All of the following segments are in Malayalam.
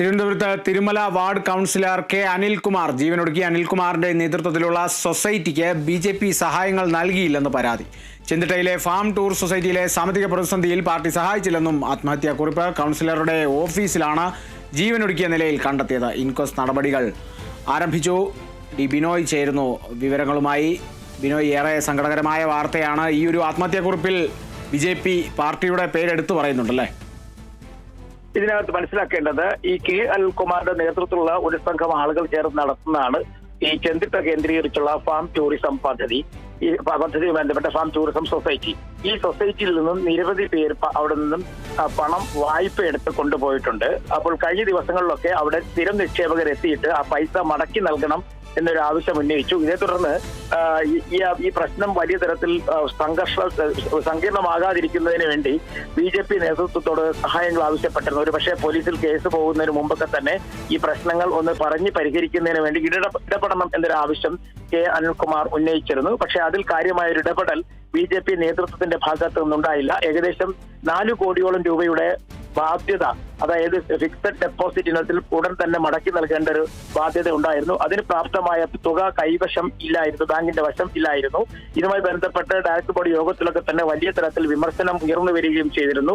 തിരുവനന്തപുരത്ത് Thirumala ward councillor K Anilkumar ജീവനൊടുക്കി അനിൽകുമാറിന്റെ നേതൃത്വത്തിലുള്ള സൊസൈറ്റിക്ക് ബി ജെ പി സഹായങ്ങൾ നൽകിയില്ലെന്ന് പരാതി. ചെന്നിട്ടയിലെ ഫാം ടൂർ സൊസൈറ്റിയിലെ സാമ്പത്തിക പ്രതിസന്ധിയിൽ പാർട്ടി സഹായിച്ചില്ലെന്നും ആത്മഹത്യാക്കുറിപ്പ് കൗൺസിലറുടെ ഓഫീസിലാണ് ജീവനൊടുക്കിയ നിലയിൽ കണ്ടെത്തിയത് ഇൻക്വസ്റ്റ് നടപടികൾ. ആരംഭിച്ചു. ഡി ബിനോയ് ചേരുന്നു. വിവരങ്ങളുമായി ബിനോയ് ഏറെ സങ്കടകരമായ വാർത്തയാണ് ഈ ഒരു ആത്മഹത്യാക്കുറിപ്പിൽ ബി ജെ പി പാർട്ടിയുടെ പേരെടുത്തു പറയുന്നുണ്ടല്ലേ? ഇതിനകത്ത് മനസ്സിലാക്കേണ്ടത് ഈ കെ അനിൽകുമാറിന്റെ നേതൃത്വത്തിലുള്ള ഒരു സംഘം ആളുകൾ ചേർന്ന് നടത്തുന്നതാണ് ഈ ചെന്തിട്ട കേന്ദ്രീകരിച്ചുള്ള ഫാം ടൂറിസം പദ്ധതി. ഈ പദ്ധതിയുമായി ബന്ധപ്പെട്ട ഫാം ടൂറിസം സൊസൈറ്റി. ഈ സൊസൈറ്റിയിൽ നിന്നും നിരവധി പേർ അവിടെ നിന്നും പണം വായ്പ എടുത്ത് കൊണ്ടുപോയിട്ടുണ്ട്. അപ്പോൾ കഴിഞ്ഞ ദിവസങ്ങളിലൊക്കെ അവിടെ സ്ഥിരം നിക്ഷേപകർ എത്തിയിട്ട് ആ പൈസ മടക്കി നൽകണം എന്നൊരു ആവശ്യം ഉന്നയിച്ചു. ഇതേ തുടർന്ന് ഈ- പ്രശ്നം വലിയ തരത്തിൽ സംഘർഷ സങ്കീർണമാകാതിരിക്കുന്നതിന് വേണ്ടി ബി ജെ പി നേതൃത്വത്തോട് സഹായങ്ങൾ ആവശ്യപ്പെട്ടിരുന്നു. ഒരു പക്ഷേ പോലീസിൽ കേസ് പോകുന്നതിന് മുമ്പൊക്കെ തന്നെ ഈ പ്രശ്നങ്ങൾ ഒന്ന് പറഞ്ഞ് പരിഹരിക്കുന്നതിന് വേണ്ടി ഇടപെടണം എന്നൊരു ആവശ്യം കെ അനിൽകുമാർ ഉന്നയിച്ചിരുന്നു. പക്ഷേ അതിൽ കാര്യമായ ഒരു ഇടപെടൽ ബി ജെ പി നേതൃത്വത്തിന്റെ ഭാഗത്തു നിന്നുണ്ടായില്ല. ഏകദേശം നാല് കോടിയോളം രൂപയുടെ ബാധ്യത അതായത് ഫിക്സഡ് ഡെപ്പോസിറ്റ് ഇനത്തിൽ ഉടൻ തന്നെ മടക്കി നൽകേണ്ട ഒരു ബാധ്യത ഉണ്ടായിരുന്നു. അതിന് പ്രാപ്തമായ തുക കൈവശം ഇല്ലായിരുന്നു ബാങ്കിന്റെ വശം ഇല്ലായിരുന്നു. ഇതുമായി ബന്ധപ്പെട്ട് ഡയറക്ടർ ബോർഡ് യോഗത്തിലൊക്കെ തന്നെ വലിയ തരത്തിൽ വിമർശനം ഉയർന്നു വരികയും ചെയ്തിരുന്നു.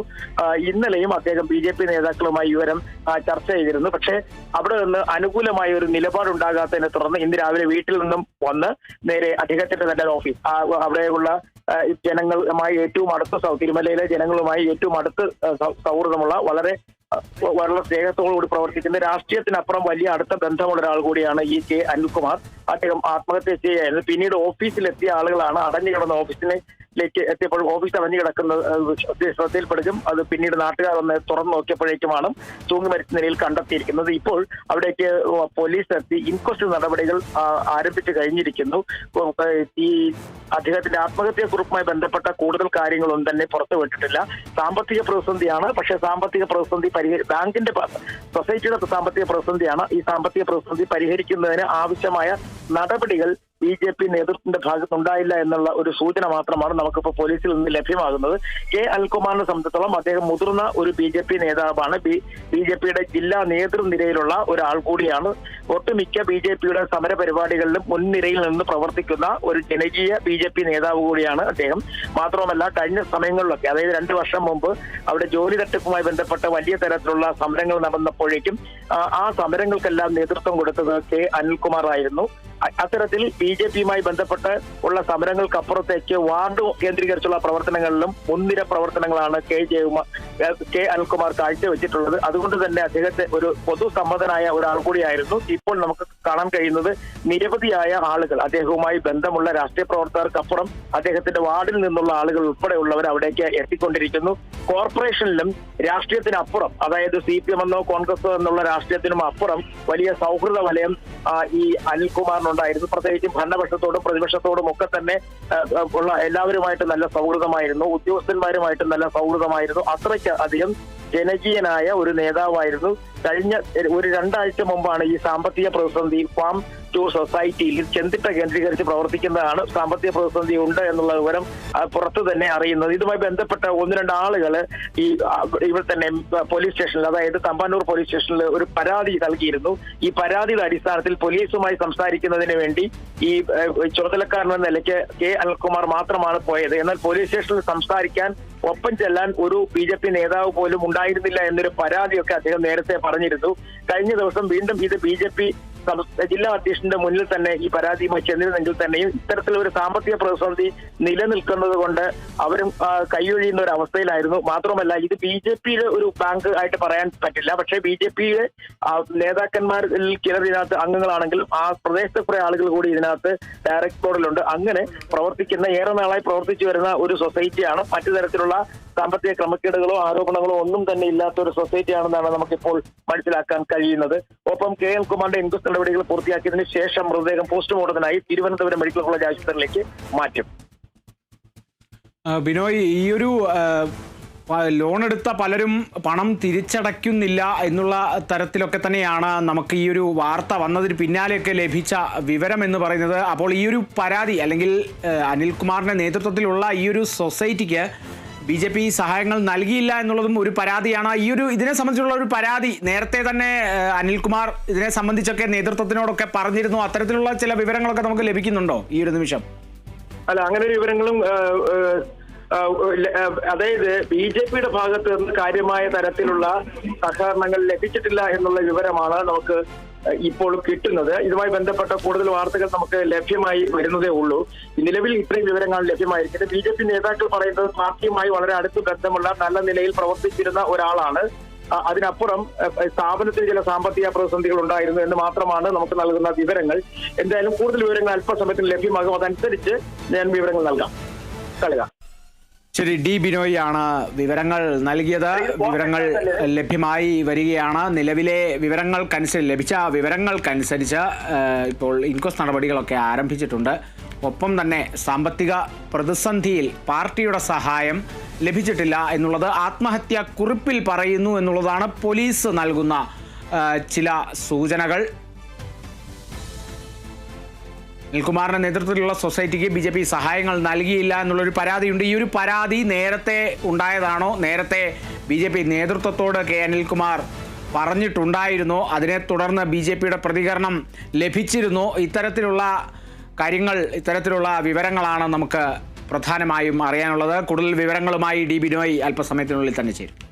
ഇന്നലെയും അദ്ദേഹം ബി ജെ പി നേതാക്കളുമായി വിവരം ചർച്ച ചെയ്തിരുന്നു. പക്ഷേ അവിടെ നിന്ന് അനുകൂലമായ ഒരു നിലപാടുണ്ടാകാത്തതിനെ തുടർന്ന് ഇന്ന് രാവിലെ വീട്ടിൽ നിന്നും വന്ന് നേരെ അദ്ദേഹത്തിന്റെ തന്നെ ഓഫീസ് അവിടെയുള്ള ജനങ്ങളുമായി ഏറ്റവും അടുത്ത തിരുമലയിലെ ജനങ്ങളുമായി ഏറ്റവും അടുത്ത് സൗഹൃദമുള്ള വളരെ വളരെ സ്നേഹത്തോടുകൂടി പ്രവർത്തിക്കുന്ന രാഷ്ട്രീയത്തിനപ്പുറം വലിയ അടുത്ത ബന്ധമുള്ള ഒരാൾ കൂടിയാണ് ഈ കെ അനിൽകുമാർ. അദ്ദേഹം ആത്മഹത്യ ചെയ്യുകയായിരുന്നു. പിന്നീട് ഓഫീസിലെത്തിയ ആളുകളാണ് അടഞ്ഞു കിടന്ന ഓഫീസിലേക്ക് എത്തിയപ്പോഴും ഓഫീസ് അടഞ്ഞു കിടക്കുന്നത് ശ്രദ്ധയിൽപ്പെടുകയും അത് പിന്നീട് നാട്ടുകാർ ഒന്ന് തുറന്നു നോക്കിയപ്പോഴേക്കുമാണ് തൂങ്ങി മരിച്ച നിലയിൽ കണ്ടെത്തിയിരിക്കുന്നത്. ഇപ്പോൾ അവിടേക്ക് പോലീസ് എത്തി ഇൻക്വസ്റ്റ് നടപടികൾ ആരംഭിച്ചു കഴിഞ്ഞിരിക്കുന്നു. ഈ അദ്ദേഹത്തിന്റെ ആത്മഹത്യാ കുറിപ്പുമായി ബന്ധപ്പെട്ട കൂടുതൽ കാര്യങ്ങളൊന്നും തന്നെ പുറത്തുവിട്ടിട്ടില്ല സാമ്പത്തിക പ്രതിസന്ധിയാണ് പക്ഷേ സാമ്പത്തിക പ്രതിസന്ധി പരിഹരി ബാങ്കിന്റെ സൊസൈറ്റിയുടെ സാമ്പത്തിക പ്രതിസന്ധിയാണ്. ഈ സാമ്പത്തിക പ്രതിസന്ധി പരിഹരിക്കുന്നതിന് ആവശ്യമായ നടപടികൾ ബി ജെ പി നേതൃത്വത്തിന്റെ ഭാഗത്തുണ്ടായില്ല എന്നുള്ള ഒരു സൂചന മാത്രമാണ് നമുക്കിപ്പോൾ പോലീസിൽ നിന്ന് ലഭ്യമാകുന്നത്. കെ അൽകുമാറിനെ സംബന്ധിച്ചിടത്തോളം അദ്ദേഹം മുതിർന്ന ഒരു ബി ജെ പി നേതാവാണ്. ബി ബി ജെ പിയുടെ ജില്ലാ നേതൃനിരയിലുള്ള ഒരാൾ കൂടിയാണ്. ഒട്ടുമിക്ക ബി ജെ പിയുടെ സമര പരിപാടികളിലും മുൻനിരയിൽ നിന്ന് പ്രവർത്തിക്കുന്ന ഒരു ജനകീയ ബി ജെ പി നേതാവ് കൂടിയാണ് അദ്ദേഹം. മാത്രവുമല്ല കഴിഞ്ഞ സമയങ്ങളിലൊക്കെ അതായത് രണ്ടു വർഷം മുമ്പ് അവിടെ ജോലി തട്ടിപ്പുമായി ബന്ധപ്പെട്ട വലിയ തരത്തിലുള്ള സമരങ്ങൾ നടന്നപ്പോഴേക്കും ആ, സമരങ്ങൾക്കെല്ലാം നേതൃത്വം കൊടുത്തത് കെ അനിൽകുമാർ ആയിരുന്നു അത്തരത്തിൽ ബി ജെ പിയുമായി ബന്ധപ്പെട്ട് ഉള്ള സമരങ്ങൾക്കപ്പുറത്തേക്ക് വാർഡ് കേന്ദ്രീകരിച്ചുള്ള പ്രവർത്തനങ്ങളിലും മുൻനിര പ്രവർത്തനങ്ങളാണ് കെ ജയകുമാർ കെ അനിൽകുമാർ കാഴ്ചവെച്ചിട്ടുള്ളത്. അതുകൊണ്ട് തന്നെ അദ്ദേഹത്തെ ഒരു പൊതുസമ്മതനായ ഒരാൾ കൂടിയായിരുന്നു ഇപ്പോൾ നമുക്ക് കാണാൻ കഴിയുന്നത് നിരവധിയായ ആളുകൾ. അദ്ദേഹവുമായി ബന്ധമുള്ള രാഷ്ട്രീയ പ്രവർത്തകർക്കപ്പുറം അദ്ദേഹത്തിന്റെ വാർഡിൽ നിന്നുള്ള ആളുകൾ ഉൾപ്പെടെയുള്ളവർ അവിടേക്ക് എത്തിക്കൊണ്ടിരിക്കുന്നു. കോർപ്പറേഷനിലും രാഷ്ട്രീയത്തിനപ്പുറം അതായത് സി പി എം എന്നോ കോൺഗ്രസ് എന്നുള്ള രാഷ്ട്രീയത്തിനും അപ്പുറം വലിയ സൗഹൃദ വലയം ഈ ഈ അനിൽകുമാറിനുണ്ടായിരുന്നു പ്രത്യേകിച്ചും ഭരണപക്ഷത്തോടും പ്രതിപക്ഷത്തോടും ഒക്കെ തന്നെ ഉള്ള എല്ലാവരുമായിട്ട് നല്ല സൗഹൃദമായിരുന്നു. ഉദ്യോഗസ്ഥന്മാരുമായിട്ട് നല്ല സൗഹൃദമായിരുന്നു. അത്രയ്ക്ക് അധികം ജനകീയനായ ഒരു നേതാവായിരുന്നു. കഴിഞ്ഞ ഒരു രണ്ടാഴ്ച മുമ്പാണ് ഈ സാമ്പത്തിക പ്രതിസന്ധി ഫാം ടൂർ സൊസൈറ്റിയിൽ ചെന്തിട്ട കേന്ദ്രീകരിച്ച് പ്രവർത്തിക്കുന്നതാണ് സാമ്പത്തിക പ്രതിസന്ധി ഉണ്ട് എന്നുള്ള വിവരം പുറത്ത് തന്നെ അറിയുന്നത്. ഇതുമായി ബന്ധപ്പെട്ട ഒന്ന് രണ്ട് ആളുകൾ ഈ ഇവിടെ തന്നെ പോലീസ് സ്റ്റേഷനിൽ അതായത് തമ്പാനൂർ പോലീസ് സ്റ്റേഷനിൽ ഒരു പരാതി നൽകിയിരുന്നു. ഈ പരാതിയുടെ അടിസ്ഥാനത്തിൽ പോലീസുമായി സംസാരിക്കുന്നതിന് വേണ്ടി ഈ ചുമതലക്കാരൻ എന്ന നിലയ്ക്ക് കെ അനിൽകുമാർ മാത്രമാണ് പോയത്. എന്നാൽ പോലീസ് സ്റ്റേഷനിൽ സംസാരിക്കാൻ ഒപ്പം ചെല്ലാൻ ഒരു ബി ജെ പി നേതാവ് പോലും ഉണ്ടായിരുന്നില്ല എന്നൊരു പരാതിയൊക്കെ അദ്ദേഹം നേരത്തെ പറഞ്ഞിരുന്നു. കഴിഞ്ഞ ദിവസം വീണ്ടും ഇത് ബി ജെ പി ജില്ലാ അധ്യക്ഷന്റെ മുന്നിൽ തന്നെ ഈ പരാതിയുമായി ചെന്നിരുന്നെങ്കിൽ തന്നെയും ഇത്തരത്തിലൊരു സാമ്പത്തിക പ്രതിസന്ധി നിലനിൽക്കുന്നത് കൊണ്ട് അവരും കൈയൊഴിയുന്ന ഒരു അവസ്ഥയിലായിരുന്നു. മാത്രമല്ല ഇത് ബി ജെ പിയിലെ ഒരു ബാങ്ക് ആയിട്ട് പറയാൻ പറ്റില്ല. പക്ഷേ ബി ജെ പിയിലെ നേതാക്കന്മാരിൽ ചിലർ ഇതിനകത്ത് അംഗങ്ങളാണെങ്കിലും ആ പ്രദേശത്തെ കുറെ ആളുകൾ കൂടി ഇതിനകത്ത് ഡയറക്ട് അങ്ങനെ പ്രവർത്തിക്കുന്ന ഏറെ നാളായി പ്രവർത്തിച്ചു വരുന്ന ഒരു സൊസൈറ്റിയാണ് മറ്റു തരത്തിലുള്ള സാമ്പത്തിക ക്രമക്കേടുകളോ ആരോപണങ്ങളോ ഒന്നും തന്നെ ഇല്ലാത്ത ഒരു സൊസൈറ്റിയാണെന്നാണ് നമുക്കിപ്പോൾ മനസ്സിലാക്കാൻ കഴിയുന്നത്. ഒപ്പം കെ എൽ കുമാറിന്റെ ഇൻക്വസ്റ്റ് നടപടികൾ പൂർത്തിയാക്കിയതിന് ശേഷം മൃതദേഹം പോസ്റ്റ്മോർട്ടത്തിനായി തിരുവനന്തപുരം മെഡിക്കൽ കോളേജ് ആശുപത്രിയിലേക്ക് മാറ്റും. ബിനോയ് ഈയൊരു ലോൺ എടുത്ത പലരും പണം തിരിച്ചടയ്ക്കുന്നില്ല എന്നുള്ള തരത്തിലൊക്കെ തന്നെയാണ് നമുക്ക് ഈ ഒരു വാർത്ത വന്നതിന് പിന്നാലെയൊക്കെ ലഭിച്ച വിവരം എന്ന് പറയുന്നത്. അപ്പോൾ ഈ ഒരു പരാതി അല്ലെങ്കിൽ അനിൽകുമാറിന്റെ നേതൃത്വത്തിലുള്ള ഈ ഒരു സൊസൈറ്റിക്ക് ബി ജെ പി സഹായങ്ങൾ നൽകിയില്ല എന്നുള്ളതും ഒരു പരാതിയാണ്. ഈ ഒരു ഇതിനെ സംബന്ധിച്ചുള്ള ഒരു പരാതി നേരത്തെ തന്നെ അനിൽകുമാർ ഇതിനെ സംബന്ധിച്ചൊക്കെ നേതൃത്വത്തിനോടൊക്കെ പറഞ്ഞിരുന്നു. അത്തരത്തിലുള്ള ചില വിവരങ്ങളൊക്കെ നമുക്ക് ലഭിക്കുന്നുണ്ടോ ഈ ഒരു നിമിഷം? അല്ല അങ്ങനെ ഒരു വിവരങ്ങളും അതായത് ബി ജെ പിയുടെ ഭാഗത്ത് നിന്ന് കാര്യമായ തരത്തിലുള്ള സഹകരണങ്ങൾ ലഭിച്ചിട്ടില്ല എന്നുള്ള വിവരമാണ് നമുക്ക് ഇപ്പോൾ കിട്ടുന്നത്. ഇതുമായി ബന്ധപ്പെട്ട കൂടുതൽ വാർത്തകൾ നമുക്ക് ലഭ്യമായി വരുന്നതേ ഉള്ളൂ. നിലവിൽ ഇത്രയും വിവരങ്ങൾ ലഭ്യമായിരിക്കുന്നത് ബി ജെ പി നേതാക്കൾ പറയുന്നത് പാർട്ടിയുമായി വളരെ അടുത്ത് ബന്ധമുള്ള നല്ല നിലയിൽ പ്രവർത്തിച്ചിരുന്ന ഒരാളാണ്. അതിനപ്പുറം സ്ഥാപനത്തിൽ ചില സാമ്പത്തിക പ്രതിസന്ധികൾ ഉണ്ടായിരുന്നു എന്ന് മാത്രമാണ് നമുക്ക് നൽകുന്ന വിവരങ്ങൾ. എന്തായാലും കൂടുതൽ വിവരങ്ങൾ അല്പസമയത്തിന് ലഭ്യമാകും. അതനുസരിച്ച് ഞാൻ വിവരങ്ങൾ നൽകാം. നൽകാം ശരി ഡി ബിനോയ് ആണ് വിവരങ്ങൾ നൽകിയത്. വിവരങ്ങൾ ലഭ്യമായി വരികയാണ്. നിലവിലെ വിവരങ്ങൾക്കനുസരിച്ച് ലഭിച്ച വിവരങ്ങൾക്കനുസരിച്ച് ഇപ്പോൾ ഇൻക്വസ്റ്റ് നടപടികളൊക്കെ ആരംഭിച്ചിട്ടുണ്ട്. ഒപ്പം തന്നെ സാമ്പത്തിക പ്രതിസന്ധിയിൽ പാർട്ടിയുടെ സഹായം ലഭിച്ചിട്ടില്ല എന്നുള്ളത് ആത്മഹത്യാ കുറിപ്പിൽ പറയുന്നു എന്നുള്ളതാണ് പോലീസ് നൽകുന്ന ചില സൂചനകൾ. അനിൽകുമാറിന്റെ നേതൃത്വത്തിലുള്ള സൊസൈറ്റിക്ക് ബി ജെ പി സഹായങ്ങൾ നൽകിയില്ല എന്നുള്ളൊരു പരാതിയുണ്ട്. ഈ ഒരു പരാതി നേരത്തെ ഉണ്ടായതാണോ? നേരത്തെ ബി ജെ പി നേതൃത്വത്തോട് കെ അനിൽകുമാർ പറഞ്ഞിട്ടുണ്ടായിരുന്നോ? അതിനെ തുടർന്ന് ബി ജെ പിയുടെ പ്രതികരണം ലഭിച്ചിരുന്നോ? ഇത്തരത്തിലുള്ള കാര്യങ്ങൾ ഇത്തരത്തിലുള്ള വിവരങ്ങളാണ് നമുക്ക് പ്രധാനമായും അറിയാനുള്ളത്. കൂടുതൽ വിവരങ്ങളുമായി ഡി ബിനോയ് അല്പസമയത്തിനുള്ളിൽ തന്നെ ചേരും.